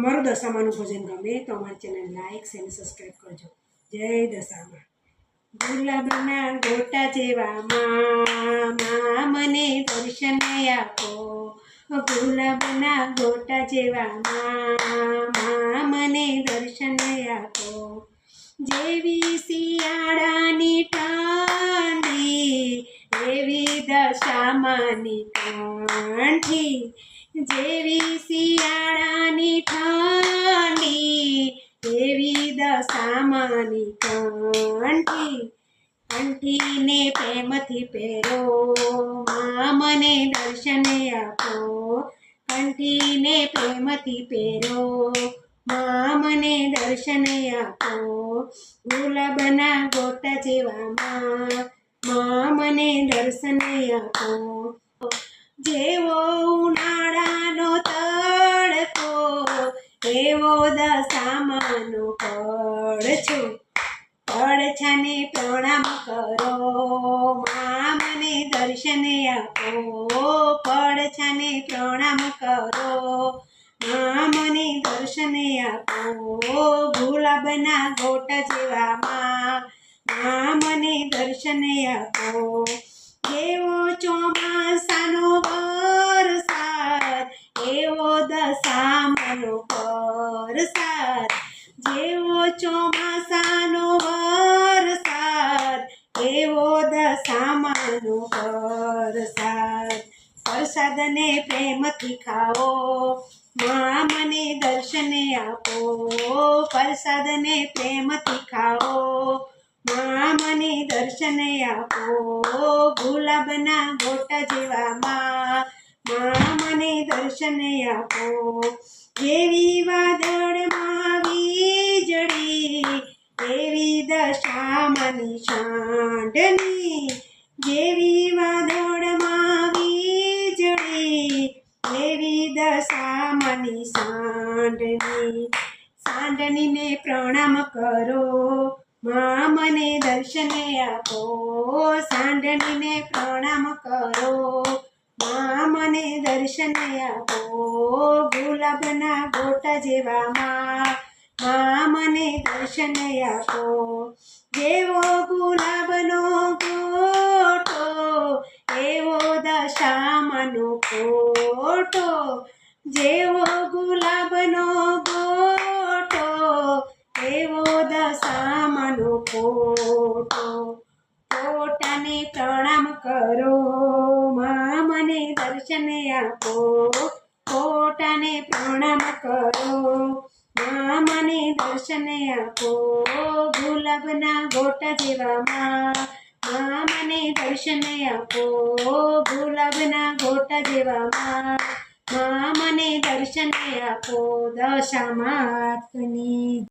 અમારું દશામાનું ભજન ગમે તો અમારી ચેનલ લાઈક અને સબસ્ક્રાઈબ કરજો. જય દશામાં. ગુલાબના ગોટા જેવા મા મને દર્શન આપો. ગુલાબના ગોટા જેવા મા મને દર્શન આપો. જેવી શિયાળાની ઠંડી, એવી દશામાની કાંઠી જેવી શિયાળાની ઠંડી એવી દશામાની કંઠી કંઠીને પ્રેમથી પહેરો માં મને દર્શન આપો કંઠીને પ્રેમથી પહેરો માં મને દર્શન આપો ગુલાબના ગોટા જેવા માં માં મને દર્શન આપો જેવો ઉનાળાનો તડકો એવો દશામાનો પડ છો પડછાને પ્રણામ કરો. મા મને દર્શન આપો. પડછાને પ્રણામ કરો. મા મને દર્શન આપો. ગુલાબના ગોટા જેવા મા મને દર્શન આપો એવો ચોમાસાનો વરસાદ એવો દશામાનો વરસાદ જેવો ચોમાસાનો વરસાદ, એવો દશામાનો વરસાદ. પ્રસાદને પ્રેમથી ખાઓ, મા મને દર્શને આપો. પ્રસાદને પ્રેમથી ખાઓ, મા મને દર્શને આપો. ગુલાબના ગોટા જેવા મા મને દર્શને આપો. જેવી વાદળમાં એવી દશામાની શાંડની જેવી વાદળમાં વીજળી, એવી દશામાની સાંડની. સાંડનીને પ્રણામ કરો, મા મને દર્શને આપો. સાંડણીને પ્રણામ કરો, મા મને દર્શને આપો. ગુલાબના ગોટા જેવા મા મને દર્શન આપો. જેવો ગુલાબનો ગોટો, એવો દશામાનો ફોટો જેવો ગુલાબનો ગોટો, એવો દશામાનો ફોટો ફોટાને પ્રણામ કરો, મા, મને દર્શન આપો. ફોટાને પ્રણામ કરો. મા મને દર્શન આપો. ગુલાબના ગોટા જેવા માં મા મને દર્શન આપો. ગુલાબના ગોટા જેવા માં મને દર્શન આપો. દશા માતની